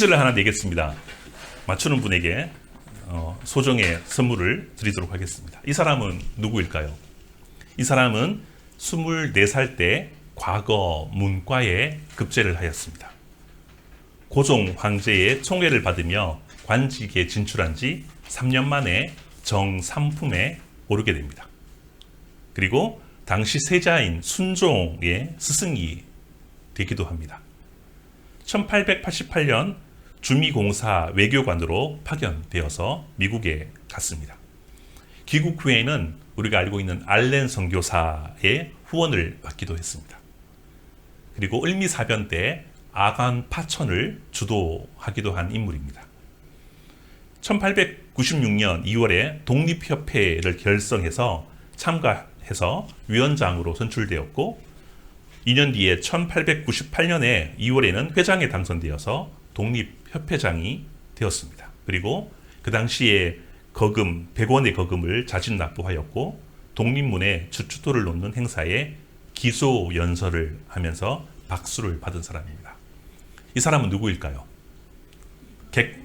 퀴즈를 하나 내겠습니다. 맞추는 분에게 어, 소정의 선물을 드리도록 하겠습니다. 이 사람은 누구일까요? 이 사람은 24살 때 과거 문과에 급제를 하였습니다. 고종 황제의 총애를 받으며 관직에 진출한 지 3년 만에 정삼품에 오르게 됩니다. 그리고 당시 세자인 순종의 스승이 되기도 합니다. 1888년 주미공사 외교관으로 파견되어서 미국에 갔습니다. 귀국 후에는 우리가 알고 있는 알렌 선교사의 후원을 받기도 했습니다. 그리고 을미사변 때 아간 파천을 주도하기도 한 인물입니다. 1896년 2월에 독립협회를 결성해서 참가해서 위원장으로 선출되었고 2년 뒤에 1898년에 2월에는 회장에 당선되어서 독립 협회장이 되었습니다. 그리고 그 당시에 거금 100원의 거금을 자진 납부하였고 독립문에 주춧돌을 놓는 행사에 기소 연설을 하면서 박수를 받은 사람입니다. 이 사람은 누구일까요? 객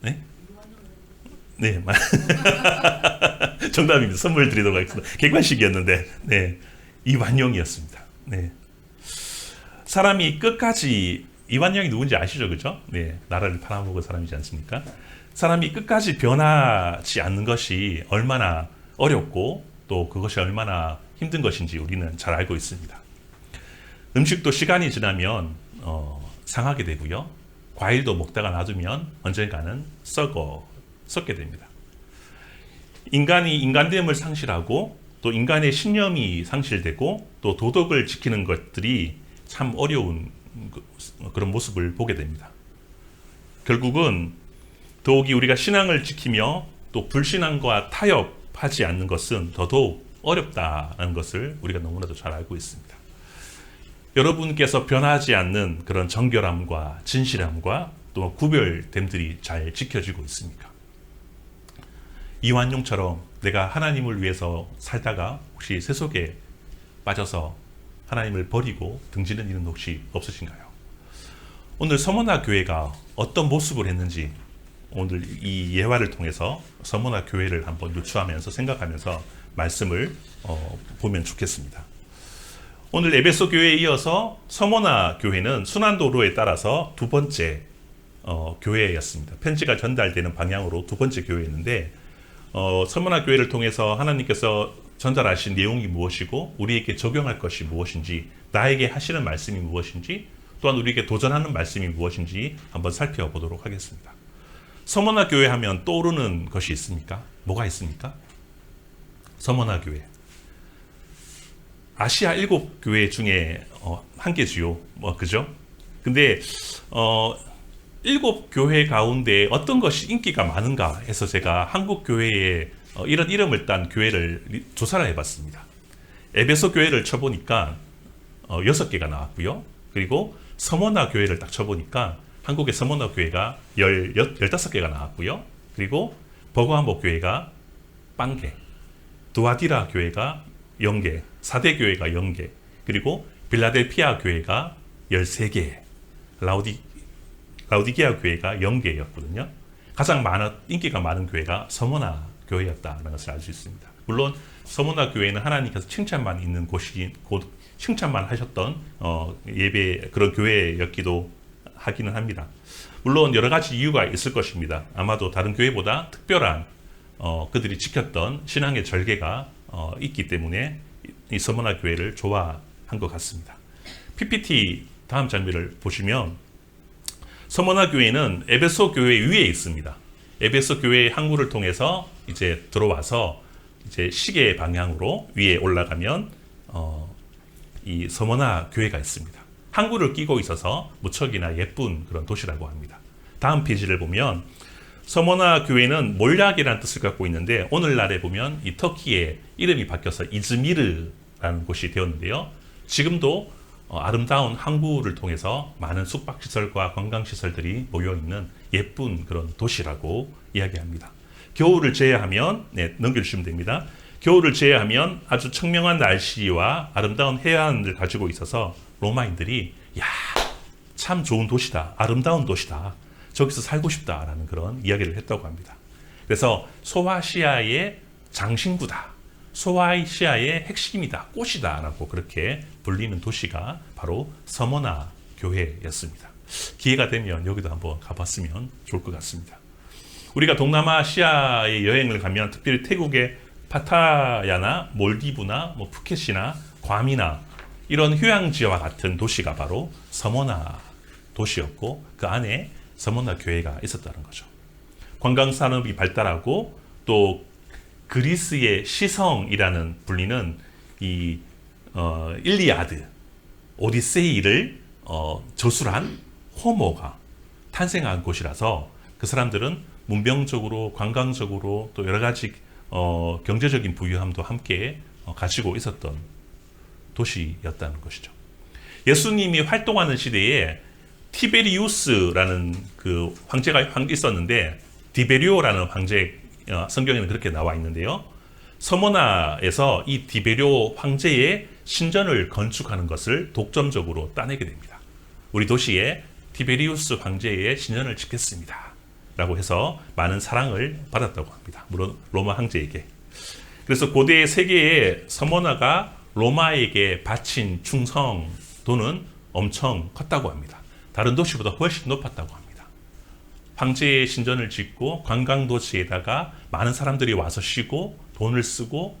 네? 네, 마- 정답입니다. 선물 드리도록 하겠습니다. 객관식이었는데, 네, 이완용이었습니다. 네, 사람이 끝까지 이완용이 누군지 아시죠, 그죠? 네, 나라를 팔아먹은 사람이지 않습니까? 사람이 끝까지 변하지 않는 것이 얼마나 어렵고 또 그것이 얼마나 힘든 것인지 우리는 잘 알고 있습니다. 음식도 시간이 지나면 어, 상하게 되고요. 과일도 먹다가 놔두면 언젠가는 썩어 썩게 됩니다. 인간이 인간됨을 상실하고 또 인간의 신념이 상실되고 또 도덕을 지키는 것들이 참 어려운 그- 그런 모습을 보게 됩니다. 결국은 더욱이 우리가 신앙을 지키며 또 불신앙과 타협하지 않는 것은 더더욱 어렵다는 것을 우리가 너무나도 잘 알고 있습니다. 여러분께서 변하지 않는 그런 정결함과 진실함과 또 구별됨들이 잘 지켜지고 있습니까? 이완용처럼 내가 하나님을 위해서 살다가 혹시 세속에 빠져서 하나님을 버리고 등지는 일은 혹시 없으신가요? 오늘 서머나 교회가 어떤 모습을 했는지 오늘 이 예화를 통해서 서머나 교회를 한번 유추하면서 생각하면서 말씀을 어, 보면 좋겠습니다. 오늘 에베소 교회에 이어서 서머나 교회는 순환도로에 따라서 두 번째 어, 교회였습니다. 편지가 전달되는 방향으로 두 번째 교회였는데 어, 서머나 교회를 통해서 하나님께서 전달하신 내용이 무엇이고 우리에게 적용할 것이 무엇인지 나에게 하시는 말씀이 무엇인지 또한 우리에게 도전하는 말씀이 무엇인지 한번 살펴보도록 하겠습니다. 서머나 교회 하면 떠오르는 것이 있습니까? 뭐가 있습니까? 서머나 교회. 아시아 일곱 교회 중에 어, 한 개지요. 뭐 그죠? 근데 어, 일곱 교회 가운데 어떤 것이 인기가 많은가 해서 제가 한국 교회에 어, 이런 이름을 딴 교회를 리- 조사를 해봤습니다. 에베소 교회를 쳐보니까 어, 여섯 개가 나왔고요. 그리고 서머나 교회를 딱 쳐보니까 한국의 서머나 교회가 열, 여- 열다섯 개가 나왔고요. 그리고 버거한복 교회가 빵개, 두아디라 교회가 0개, 사대 교회가 0개, 그리고 빌라델피아 교회가 13개, 라우디, 라우디게아 교회가 0개였거든요. 가장 많은, 인기가 많은 교회가 서머나 교회였다는 것을 알 수 있습니다. 물론 서머나 교회는 하나님께서 칭찬만 있는 곳이, 곧 칭찬만 하셨던 어, 예배 그런 교회였기도 하기는 합니다. 물론 여러 가지 이유가 있을 것입니다. 아마도 다른 교회보다 특별한 어, 그들이 지켰던 신앙의 절개가 어, 있기 때문에 이 서머나 교회를 좋아한 것 같습니다. PPT 다음 장면을 보시면 서머나 교회는 에베소 교회 위에 있습니다. 에베소 교회의 항구를 통해서 이제 들어와서 이제 시계 방향으로 위에 올라가면 어, 이 서머나 교회가 있습니다. 항구를 끼고 있어서 무척이나 예쁜 그런 도시라고 합니다. 다음 페이지를 보면 서머나 교회는 몰약이라는 뜻을 갖고 있는데 오늘날에 보면 이 터키의 이름이 바뀌어서 이즈미르라는 곳이 되었는데요. 지금도 어, 아름다운 항구를 통해서 많은 숙박시설과 관광시설들이 모여있는 예쁜 그런 도시라고 이야기합니다. 겨울을 제외하면 네, 넘겨주시면 됩니다. 겨울을 제외하면 아주 청명한 날씨와 아름다운 해안을 가지고 있어서 로마인들이 야 참 좋은 도시다. 아름다운 도시다. 저기서 살고 싶다라는 그런 이야기를 했다고 합니다. 그래서 소아시아의 장신구다. 소아시아의 핵심이다. 꽃이다라고 그렇게 불리는 도시가 바로 서머나 교회였습니다. 기회가 되면 여기도 한번 가봤으면 좋을 것 같습니다. 우리가 동남아시아에 여행을 가면 특별히 태국의 파타야나 몰디브나 뭐 푸켓이나 괌이나 이런 휴양지와 같은 도시가 바로 서머나 도시였고 그 안에 서머나 교회가 있었다는 거죠. 관광 산업이 발달하고 또 그리스의 시성이라는 불리는 이 어, 일리아드 오디세이를 어, 저술한 호모가 탄생한 곳이라서 그 사람들은 문명적으로 관광적으로 또 여러 가지 어, 경제적인 부유함도 함께 어, 가지고 있었던 도시였다는 것이죠. 예수님이 활동하는 시대에 티베리우스라는 그 황제가 황 있었는데 디베리오라는 황제 어, 성경에는 그렇게 나와 있는데요. 서모나에서 이 디베리오 황제의 신전을 건축하는 것을 독점적으로 따내게 됩니다. 우리 도시에 티베리우스 황제의 신전을 짓겠습니다. 라고 해서 많은 사랑을 받았다고 합니다. 물론 로마 황제에게. 그래서 고대 세계의 서머나가 로마에게 바친 충성도는 엄청 컸다고 합니다. 다른 도시보다 훨씬 높았다고 합니다. 황제의 신전을 짓고 관광 도시에다가 많은 사람들이 와서 쉬고 돈을 쓰고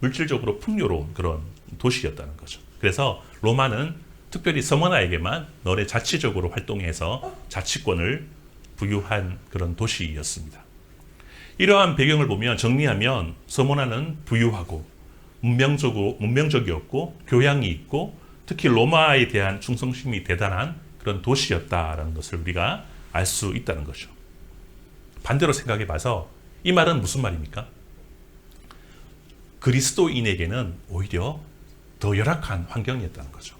물질적으로 풍요로운 그런 도시였다는 거죠. 그래서 로마는 특별히 서머나에게만 너네 자치적으로 활동해서 자치권을 부유한 그런 도시였습니다. 이러한 배경을 보면 정리하면 서모나는 부유하고 문명적으로 문명적이었고 교양이 있고 특히 로마에 대한 충성심이 대단한 그런 도시였다라는 것을 우리가 알 수 있다는 거죠. 반대로 생각해 봐서 이 말은 무슨 말입니까? 그리스도인에게는 오히려 더 열악한 환경이었다는 거죠.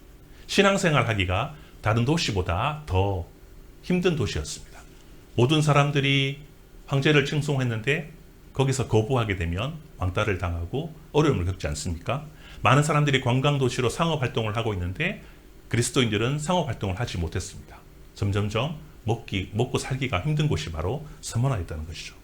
신앙생활 하기가 다른 도시보다 더 힘든 도시였습니다. 모든 사람들이 황제를 칭송했는데 거기서 거부하게 되면 왕따를 당하고 어려움을 겪지 않습니까? 많은 사람들이 관광 도시로 상업 활동을 하고 있는데 그리스도인들은 상업 활동을 하지 못했습니다. 점점점 먹기 먹고 살기가 힘든 곳이 바로 서머나였다는 것이죠.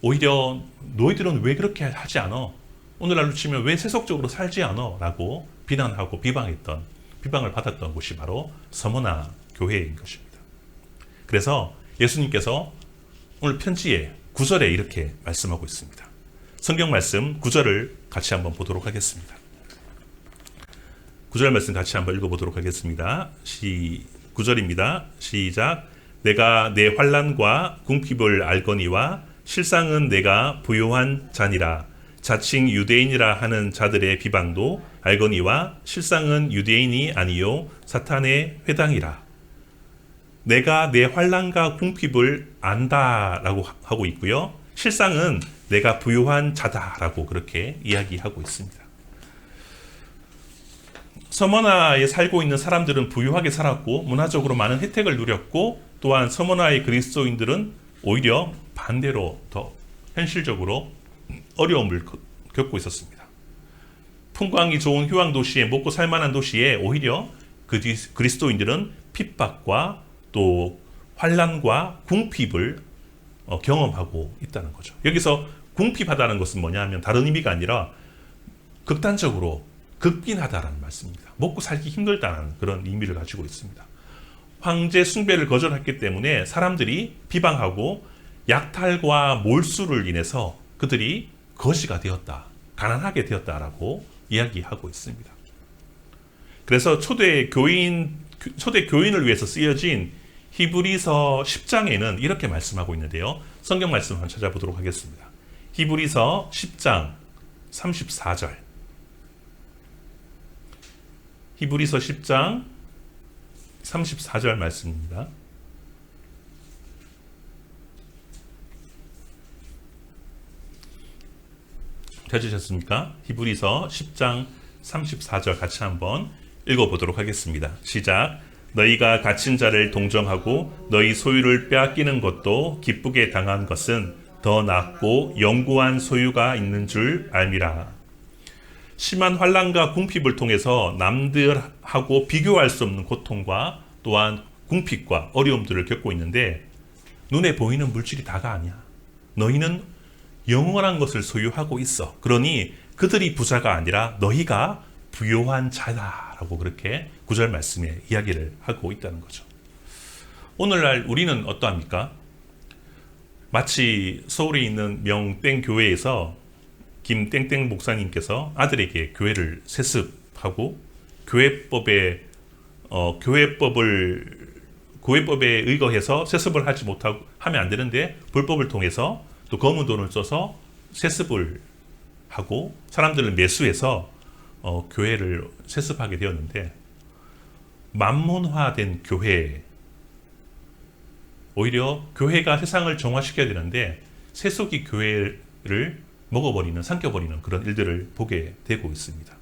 오히려 너희들은 왜 그렇게 하지 않아? 오늘날로 치면 왜 세속적으로 살지 않아? 라고 비난하고 비방했던 비방을 받았던 곳이 바로 서머나 교회인 것입니다. 그래서 예수님께서 오늘 편지에 9절에 이렇게 말씀하고 있습니다. 성경 말씀 9절을 같이 한번 보도록 하겠습니다. 9절 말씀 같이 한번 읽어보도록 하겠습니다. 시 9절입니다. 시작. 내가 내 환란과 궁핍을 알거니와 실상은 내가 부요한 자니라. 자칭 유대인이라 하는 자들의 비방도 알거니와 실상은 유대인이 아니요 사탄의 회당이라. 내가 내 환란과 궁핍을 안다라고 하고 있고요. 실상은 내가 부유한 자다라고 그렇게 이야기하고 있습니다. 서머나에 살고 있는 사람들은 부유하게 살았고 문화적으로 많은 혜택을 누렸고 또한 서머나의 그리스도인들은 오히려 반대로 더 현실적으로 어려움을 겪고 있었습니다. 풍광이 좋은 휴양 도시에 먹고 살만한 도시에 오히려 그 그리스도인들은 핍박과 또 환란과 궁핍을 어, 경험하고 있다는 거죠. 여기서 궁핍하다는 것은 뭐냐 하면 다른 의미가 아니라 극단적으로 극빈하다라는 말씀입니다. 먹고 살기 힘들다는 그런 의미를 가지고 있습니다. 황제 숭배를 거절했기 때문에 사람들이 비방하고 약탈과 몰수를 인해서 그들이 거지가 되었다, 가난하게 되었다라고 이야기하고 있습니다. 그래서 초대 교인 초대 교인을 위해서 쓰여진 히브리서 10장에는 이렇게 말씀하고 있는데요. 성경 말씀 한번 찾아보도록 하겠습니다. 히브리서 10장 34절. 히브리서 10장 34절 말씀입니다. 찾으셨습니까? 히브리서 10장 34절 같이 한번 읽어보도록 하겠습니다. 시작. 너희가 갇힌 자를 동정하고 너희 소유를 빼앗기는 것도 기쁘게 당한 것은 더 낫고 영구한 소유가 있는 줄 알미라. 심한 환란과 궁핍을 통해서 남들하고 비교할 수 없는 고통과 또한 궁핍과 어려움들을 겪고 있는데 눈에 보이는 물질이 다가 아니야. 너희는 영원한 것을 소유하고 있어. 그러니 그들이 부자가 아니라 너희가 부요한 자다 라고 그렇게 구절 말씀에 이야기를 하고 있다는 거죠. 오늘날 우리는 어떠합니까? 마치 서울에 있는 명땡 교회에서 김땡땡 목사님께서 아들에게 교회를 세습하고 교회법에 어, 교회법을 교회법에 의거해서 세습을 하지 못하고 하면 안 되는데 불법을 통해서 또 검은 돈을 써서 세습을 하고 사람들을 매수해서 어, 교회를 세습하게 되었는데 만문화된 교회 오히려 교회가 세상을 정화시켜야 되는데 세속이 교회를 먹어버리는 삼켜버리는 그런 일들을 보게 되고 있습니다.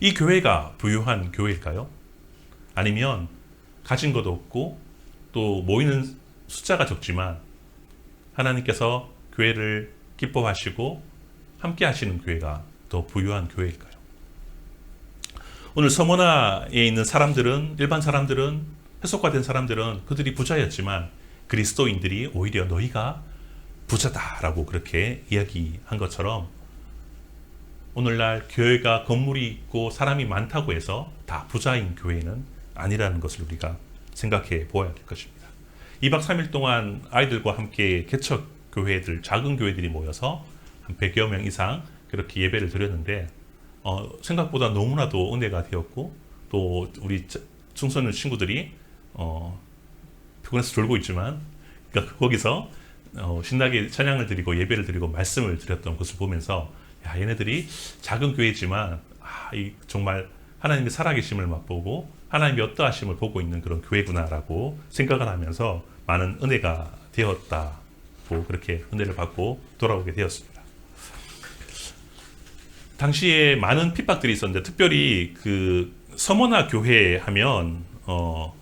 이 교회가 부유한 교회일까요? 아니면 가진 것도 없고 또 모이는 숫자가 적지만 하나님께서 교회를 기뻐하시고 함께 하시는 교회가 더 부유한 교회일까요? 오늘 서머나에 있는 사람들은 일반 사람들은 해석화된 사람들은 그들이 부자였지만 그리스도인들이 오히려 너희가 부자다라고 그렇게 이야기한 것처럼 오늘날 교회가 건물이 있고 사람이 많다고 해서 다 부자인 교회는 아니라는 것을 우리가 생각해 보아야 될 것입니다. 2박 3일 동안 아이들과 함께 개척 교회들, 작은 교회들이 모여서 한 100여 명 이상 그렇게 예배를 드렸는데 어, 생각보다 너무나도 은혜가 되었고 또 우리 청소년 친구들이 어, 피곤해서 졸고 있지만 그러니까 거기서 어, 신나게 찬양을 드리고 예배를 드리고 말씀을 드렸던 것을 보면서 야 얘네들이 작은 교회지만 아, 이 정말 하나님의 살아계심을 맛보고 하나님의 어떠하심을 보고 있는 그런 교회구나라고 생각을 하면서 많은 은혜가 되었다고 그렇게 은혜를 받고 돌아오게 되었습니다. 당시에 많은 핍박들이 있었는데 특별히 그 서머나 교회 하면 어,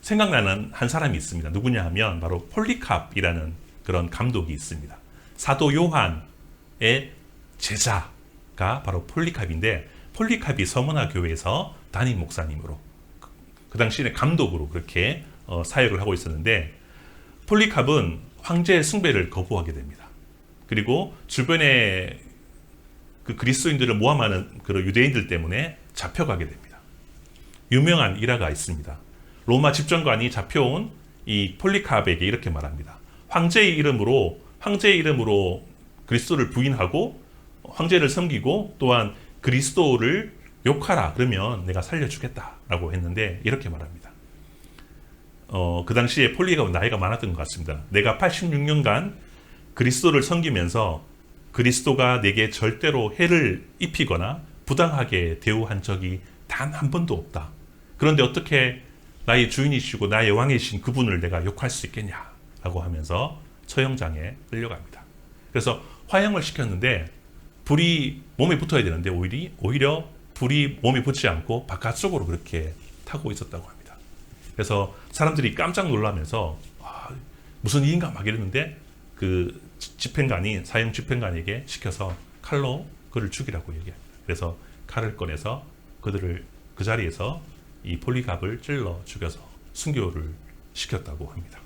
생각나는 한 사람이 있습니다. 누구냐 하면 바로 폴리캅이라는 그런 감독이 있습니다. 사도 요한의 제자가 바로 폴리캅인데 폴리캅이 서머나 교회에서 담임 목사님으로 그, 그 당시에 감독으로 그렇게 어, 사역을 하고 있었는데 폴리캅은 황제의 숭배를 거부하게 됩니다. 그리고 주변에 그 그리스도인들을 모함하는 그런 유대인들 때문에 잡혀가게 됩니다. 유명한 일화가 있습니다. 로마 집정관이 잡혀온 이 폴리캅에게 이렇게 말합니다. 황제의 이름으로 황제의 이름으로 그리스도를 부인하고 황제를 섬기고 또한 그리스도를 욕하라 그러면 내가 살려주겠다라고 했는데 이렇게 말합니다. 어, 그 당시에 폴리가 나이가 많았던 것 같습니다. 내가 86년간 그리스도를 섬기면서 그리스도가 내게 절대로 해를 입히거나 부당하게 대우한 적이 단 한 번도 없다. 그런데 어떻게 나의 주인이시고 나의 왕이신 그분을 내가 욕할 수 있겠냐라고 하면서 처형장에 끌려갑니다. 그래서 화형을 시켰는데 불이 몸에 붙어야 되는데 오히려 불이 몸에 붙지 않고 바깥쪽으로 그렇게 타고 있었다고 합니다. 그래서 사람들이 깜짝 놀라면서 아, 무슨 일인가 막 이랬는데 그 집행관이 사형 집행관에게 시켜서 칼로 그를 죽이라고 얘기합니다. 그래서 칼을 꺼내서 그들을 그 자리에서 이 폴리갑을 찔러 죽여서 순교를 시켰다고 합니다.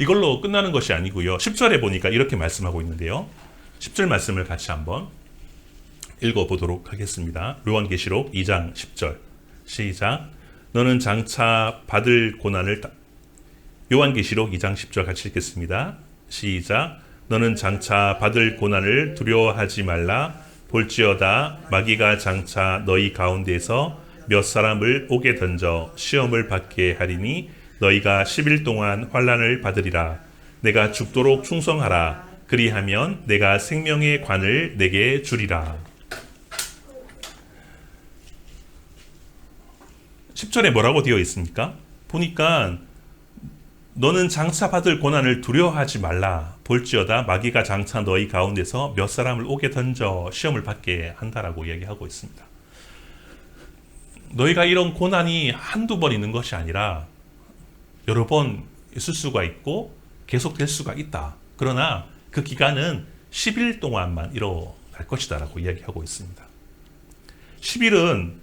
이걸로 끝나는 것이 아니고요. 10절에 보니까 이렇게 말씀하고 있는데요. 10절 말씀을 같이 한번 읽어보도록 하겠습니다. 요한계시록 2장 10절 시작 너는 장차 받을 고난을 다... 요한계시록 2장 10절 같이 읽겠습니다. 시작 너는 장차 받을 고난을 두려워하지 말라 볼지어다 마귀가 장차 너희 가운데서 몇 사람을 옥에 던져 시험을 받게 하리니 너희가 10일 동안 환란을 받으리라 내가 죽도록 충성하라 그리하면 내가 생명의 관을 내게 주리라 10절에 뭐라고 되어 있습니까? 보니까 너는 장차 받을 고난을 두려워하지 말라. 볼지어다 마귀가 장차 너희 가운데서 몇 사람을 오게 던져 시험을 받게 한다라고 이야기하고 있습니다. 너희가 이런 고난이 한두 번 있는 것이 아니라 여러 번 있을 수가 있고 계속될 수가 있다. 그러나 그 기간은 10일 동안만 일어날 것이다 라고 이야기하고 있습니다. 10일은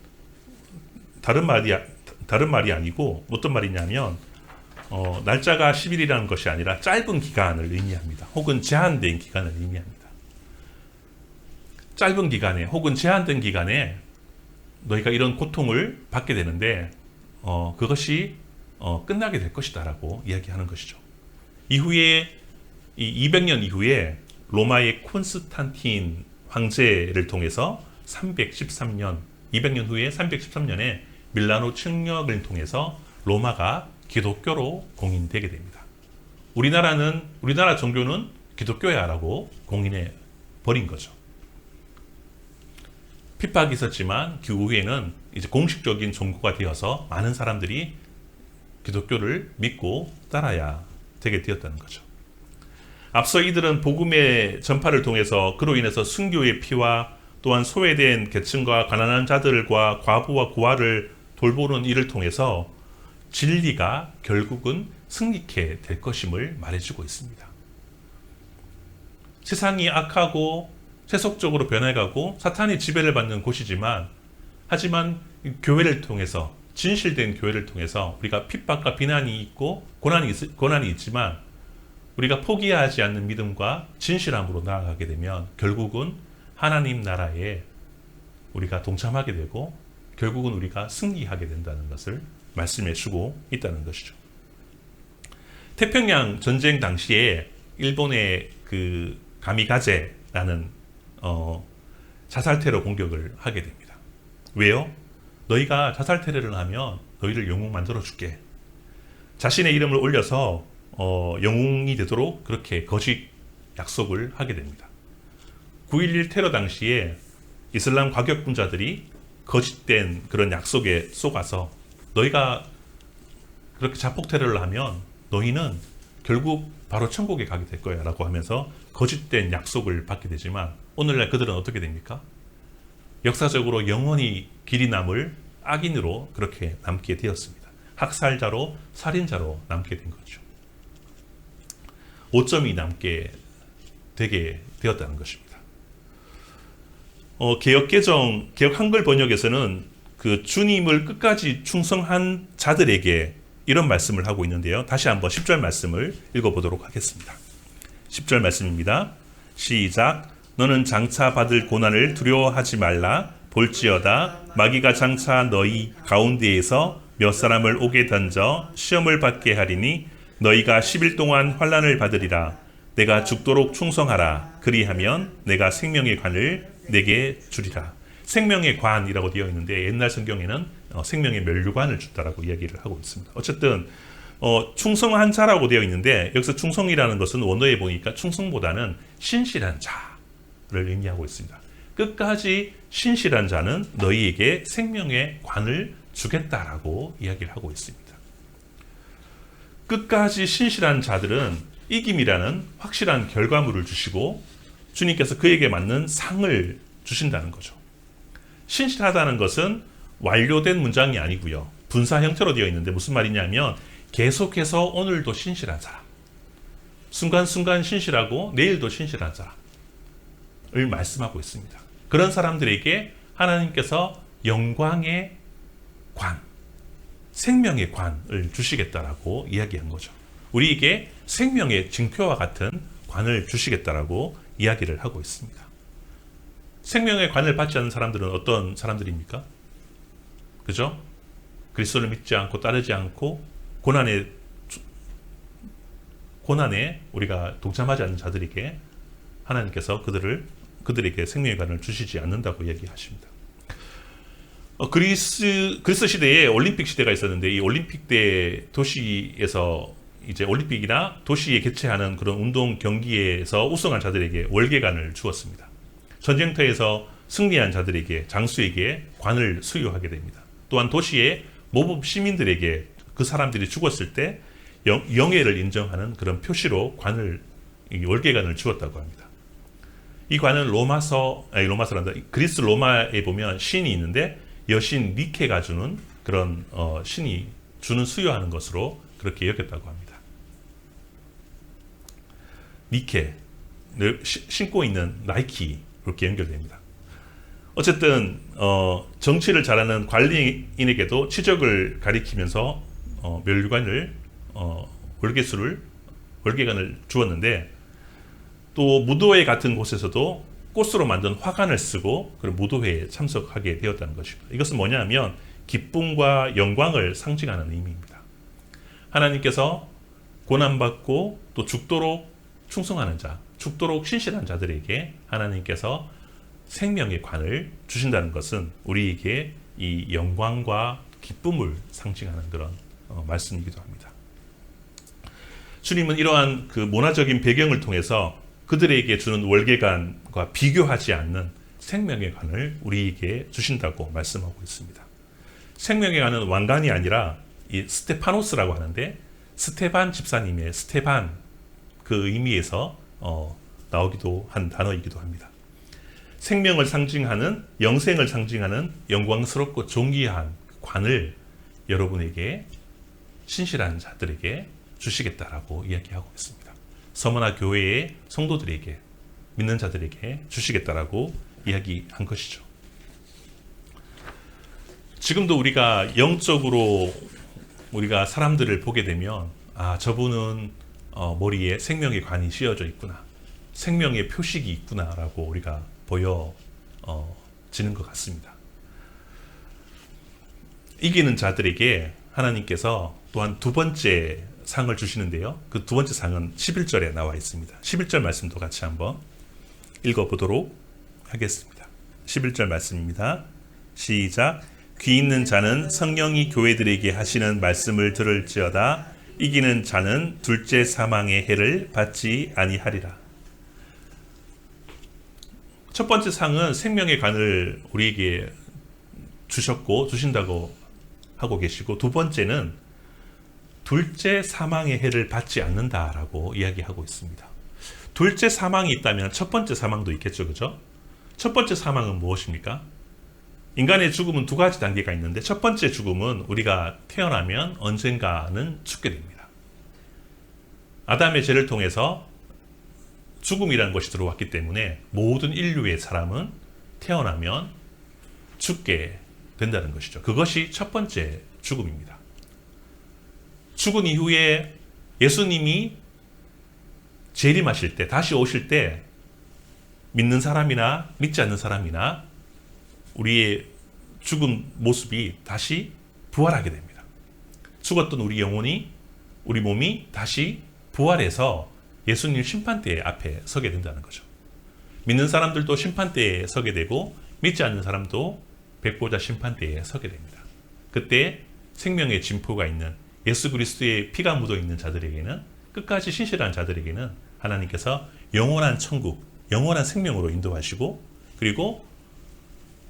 다른 말이 다른 말이 아니고 어떤 말이냐면 어, 날짜가 10일이라는 것이 아니라 짧은 기간을 의미합니다. 혹은 제한된 기간을 의미합니다. 짧은 기간에 혹은 제한된 기간에 너희가 이런 고통을 받게 되는데 어, 그것이 어, 끝나게 될 것이다라고 이야기하는 것이죠. 이후에 이 200년 이후에 로마의 콘스탄틴 황제를 통해서 313년 200년 후에 313년에 밀라노 측력을 통해서 로마가 기독교로 공인되게 됩니다. 우리나라는 우리나라 종교는 기독교야라고 공인해 버린 거죠. 핍박이 있었지만 그 후에는 이제 공식적인 종교가 되어서 많은 사람들이 기독교를 믿고 따라야 되게 되었다는 거죠. 앞서 이들은 복음의 전파를 통해서 그로 인해서 순교의 피와 또한 소외된 계층과 가난한 자들과 과부와 고아를 돌보는 일을 통해서 진리가 결국은 승리케 될 것임을 말해주고 있습니다. 세상이 악하고 세속적으로 변해가고 사탄이 지배를 받는 곳이지만 하지만 교회를 통해서 진실된 교회를 통해서 우리가 핍박과 비난이 있고 고난이, 있, 고난이 있지만 우리가 포기하지 않는 믿음과 진실함으로 나아가게 되면 결국은 하나님 나라에 우리가 동참하게 되고 결국은 우리가 승리하게 된다는 것을 말씀해 주고 있다는 것이죠. 태평양 전쟁 당시에 일본의 그 가미가제라는 어, 자살 테러 공격을 하게 됩니다. 왜요? 너희가 자살 테러를 하면 너희를 영웅 만들어 줄게. 자신의 이름을 올려서 어, 영웅이 되도록 그렇게 거짓 약속을 하게 됩니다. 9.11 테러 당시에 이슬람 과격분자들이 거짓된 그런 약속에 속아서 너희가 그렇게 자폭 테러를 하면 너희는 결국 바로 천국에 가게 될 거야 라고 하면서 거짓된 약속을 받게 되지만 오늘날 그들은 어떻게 됩니까? 역사적으로 영원히 길이 남을 악인으로 그렇게 남게 되었습니다. 학살자로 살인자로 남게 된 거죠. 5점이 남게 되게 되었다는 것입니다. 어, 개혁 개정, 개혁 한글 번역에서는 그 주님을 끝까지 충성한 자들에게 이런 말씀을 하고 있는데요. 다시 한번 10절 말씀을 읽어보도록 하겠습니다. 10절 말씀입니다. 시작. 너는 장차 받을 고난을 두려워하지 말라. 볼지어다 마귀가 장차 너희 가운데에서 몇 사람을 오게 던져 시험을 받게 하리니 너희가 10일 동안 환란을 받으리라. 내가 죽도록 충성하라. 그리하면 내가 생명의 관을 내게 주리라. 생명의 관이라고 되어 있는데 옛날 성경에는 어, 생명의 멸류관을 준다라고 이야기를 하고 있습니다. 어쨌든 어, 충성한 자라고 되어 있는데 여기서 충성이라는 것은 원어에 보니까 충성보다는 신실한 자를 의미하고 있습니다. 끝까지 신실한 자는 너희에게 생명의 관을 주겠다라고 이야기를 하고 있습니다. 끝까지 신실한 자들은 이김이라는 확실한 결과물을 주시고 주님께서 그에게 맞는 상을 주신다는 거죠. 신실하다는 것은 완료된 문장이 아니고요. 분사 형태로 되어 있는데 무슨 말이냐면 계속해서 오늘도 신실한 사람, 순간순간 신실하고 내일도 신실한 사람을 말씀하고 있습니다. 그런 사람들에게 하나님께서 영광의 관, 생명의 관을 주시겠다라고 이야기한 거죠. 우리에게 생명의 징표와 같은 관을 주시겠다라고 이야기를 하고 있습니다. 생명의 관을 받지 않는 사람들은 어떤 사람들입니까? 그죠? 그리스도를 믿지 않고 따르지 않고 고난에 고난에 우리가 동참하지 않는 자들에게 하나님께서 그들을 그들에게 생명의 관을 주시지 않는다고 얘기하십니다. 어, 그리스 그리스 시대에 올림픽 시대가 있었는데 이 올림픽 때 도시에서 이제 올림픽이나 도시에 개최하는 그런 운동 경기에서 우승한 자들에게 월계관을 주었습니다. 전쟁터에서 승리한 자들에게 장수에게 관을 수여하게 됩니다. 또한 도시의 모범 시민들에게 그 사람들이 죽었을 때 영, 영예를 인정하는 그런 표시로 관을 월계관을 주었다고 합니다. 이 관은 로마서 아니 로마서란다 그리스 로마에 보면 신이 있는데 여신 니케가 주는 그런 어, 신이 주는 수여하는 것으로 그렇게 여겼다고 합니다. 니케 신고 있는 나이키 그렇게 연결됩니다. 어쨌든 어, 정치를 잘하는 관리인에게도 치적을 가리키면서 어, 멸류관을 어, 월계수를 월계관을 주었는데 또 무도회 같은 곳에서도 꽃으로 만든 화관을 쓰고 그런 무도회에 참석하게 되었다는 것입니다. 이것은 뭐냐면 기쁨과 영광을 상징하는 의미입니다. 하나님께서 고난받고 또 죽도록 충성하는 자, 죽도록 신실한 자들에게 하나님께서 생명의 관을 주신다는 것은 우리에게 이 영광과 기쁨을 상징하는 그런 어, 말씀이기도 합니다. 주님은 이러한 그 문화적인 배경을 통해서 그들에게 주는 월계관과 비교하지 않는 생명의 관을 우리에게 주신다고 말씀하고 있습니다. 생명의 관은 왕관이 아니라 이 스테파노스라고 하는데 스테반 집사님의 스테반 그 의미에서 어, 나오기도 한 단어이기도 합니다. 생명을 상징하는 영생을 상징하는 영광스럽고 존귀한 관을 여러분에게 신실한 자들에게 주시겠다라고 이야기하고 있습니다. 서머나 교회의 성도들에게 믿는 자들에게 주시겠다라고 이야기한 것이죠. 지금도 우리가 영적으로 우리가 사람들을 보게 되면 아 저분은 어, 머리에 생명의 관이 씌어져 있구나, 생명의 표식이 있구나라고 우리가 보여 어, 지는 것 같습니다. 이기는 자들에게 하나님께서 또한 두 번째 상을 주시는데요. 그 두 번째 상은 11절에 나와 있습니다. 11절 말씀도 같이 한번 읽어보도록 하겠습니다. 11절 말씀입니다. 시작. 귀 있는 자는 성령이 교회들에게 하시는 말씀을 들을지어다. 이기는 자는 둘째 사망의 해를 받지 아니하리라. 첫 번째 상은 생명의 관을 우리에게 주셨고 주신다고 하고 계시고 두 번째는 둘째 사망의 해를 받지 않는다라고 이야기하고 있습니다. 둘째 사망이 있다면 첫 번째 사망도 있겠죠, 그죠? 첫 번째 사망은 무엇입니까? 인간의 죽음은 두 가지 단계가 있는데 첫 번째 죽음은 우리가 태어나면 언젠가는 죽게 됩니다. 아담의 죄를 통해서 죽음이라는 것이 들어왔기 때문에 모든 인류의 사람은 태어나면 죽게 된다는 것이죠. 그것이 첫 번째 죽음입니다. 죽은 이후에 예수님이 재림하실 때, 다시 오실 때 믿는 사람이나 믿지 않는 사람이나 우리의 죽은 모습이 다시 부활하게 됩니다. 죽었던 우리 영혼이, 우리 몸이 다시 부활해서 예수님 심판대 앞에 서게 된다는 거죠. 믿는 사람들도 심판대에 서게 되고 믿지 않는 사람도 백보자 심판대에 서게 됩니다. 그때 생명의 진포가 있는 예수 그리스도의 피가 묻어 있는 자들에게는 끝까지 신실한 자들에게는 하나님께서 영원한 천국, 영원한 생명으로 인도하시고 그리고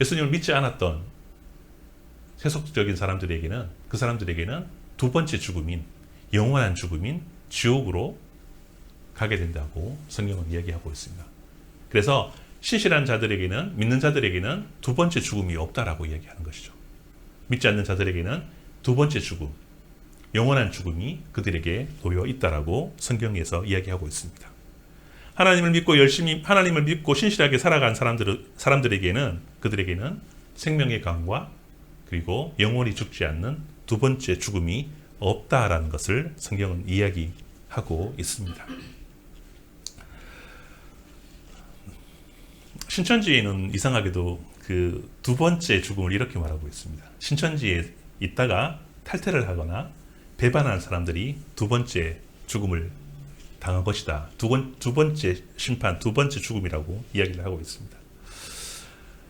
예수님을 믿지 않았던 세속적인 사람들에게는 그 사람들에게는 두 번째 죽음인 영원한 죽음인 지옥으로 가게 된다고 성경은 이야기하고 있습니다. 그래서 신실한 자들에게는 믿는 자들에게는 두 번째 죽음이 없다라고 이야기하는 것이죠. 믿지 않는 자들에게는 두 번째 죽음, 영원한 죽음이 그들에게 놓여 있다라고 성경에서 이야기하고 있습니다. 하나님을 믿고 열심히 하나님을 믿고 신실하게 살아간 사람들 사람들에게는 그들에게는 생명의 강과 그리고 영원히 죽지 않는 두 번째 죽음이 없다라는 것을 성경은 이야기하고 있습니다. 신천지에는 이상하게도 그 두 번째 죽음을 이렇게 말하고 있습니다. 신천지에 있다가 탈퇴를 하거나 배반한 사람들이 두 번째 죽음을 당한 것이다. 두, 번, 두 번째 심판, 두 번째 죽음이라고 이야기를 하고 있습니다.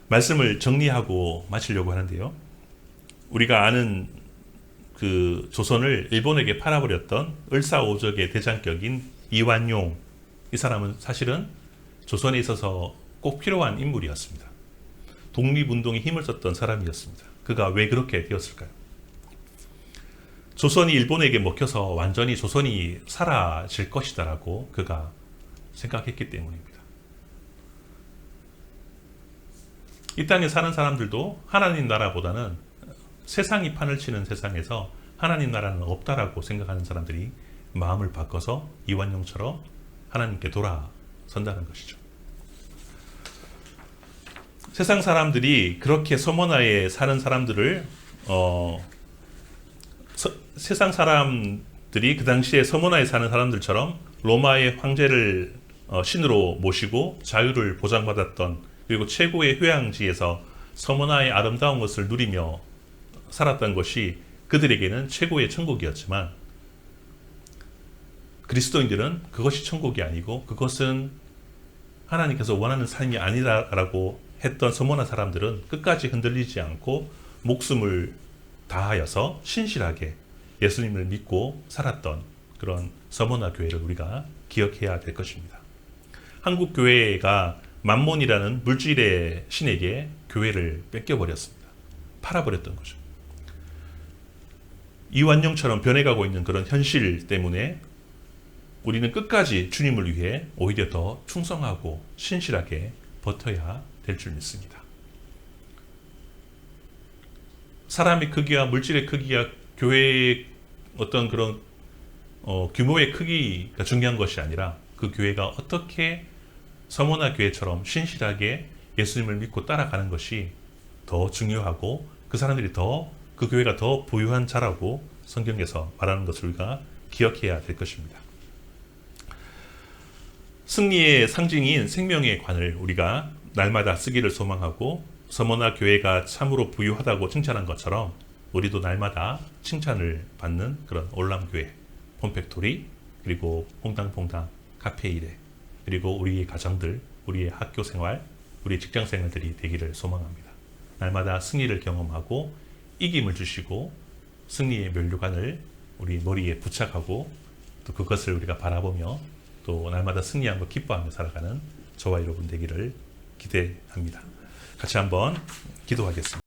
말씀을 정리하고 마치려고 하는데요. 우리가 아는 그 조선을 일본에게 팔아버렸던 을사오적의 대장격인 이완용 이 사람은 사실은 조선에 있어서 꼭 필요한 인물이었습니다. 독립운동에 힘을 썼던 사람이었습니다. 그가 왜 그렇게 되었을까요? 조선이 일본에게 먹혀서 완전히 조선이 사라질 것이다라고 그가 생각했기 때문입니다. 이 땅에 사는 사람들도 하나님 나라보다는 세상이 판을 치는 세상에서 하나님 나라는 없다라고 생각하는 사람들이 마음을 바꿔서 이완용처럼 하나님께 돌아선다는 것이죠. 세상 사람들이 그렇게 서머나에 사는 사람들을 어, 서- 세상 사람들이 그 당시에 서머나에 사는 사람들처럼 로마의 황제를 어, 신으로 모시고 자유를 보장받았던 그리고 최고의 휴양지에서 서머나의 아름다운 것을 누리며 살았던 것이 그들에게는 최고의 천국이었지만 그리스도인들은 그것이 천국이 아니고 그것은 하나님께서 원하는 삶이 아니라라고 했던 서머나 사람들은 끝까지 흔들리지 않고 목숨을 다하여서 신실하게 예수님을 믿고 살았던 그런 서머나 교회를 우리가 기억해야 될 것입니다. 한국 교회가 만몬이라는 물질의 신에게 교회를 뺏겨버렸습니다. 팔아버렸던 거죠. 이완용처럼 변해가고 있는 그런 현실 때문에 우리는 끝까지 주님을 위해 오히려 더 충성하고 신실하게 버텨야 될 줄 믿습니다. 사람의 크기와 물질의 크기와 교회의 어떤 그런 어, 규모의 크기가 중요한 것이 아니라 그 교회가 어떻게 서모나 교회처럼 신실하게 예수님을 믿고 따라가는 것이 더 중요하고 그 사람들이 더 그 교회가 더 부유한 자라고 성경에서 말하는 것을 우리가 기억해야 될 것입니다. 승리의 상징인 생명의 관을 우리가 날마다 쓰기를 소망하고 서머나 교회가 참으로 부유하다고 칭찬한 것처럼 우리도 날마다 칭찬을 받는 그런 올람교회, 폼팩토리, 그리고 퐁당퐁당, 카페이레, 그리고 우리의 가정들, 우리의 학교 생활, 우리 직장 생활들이 되기를 소망합니다. 날마다 승리를 경험하고 이김을 주시고 승리의 면류관을 우리 머리에 부착하고 또 그것을 우리가 바라보며 또 날마다 승리하고 기뻐하며 살아가는 저와 여러분 되기를 기대합니다. 같이 한번 기도하겠습니다.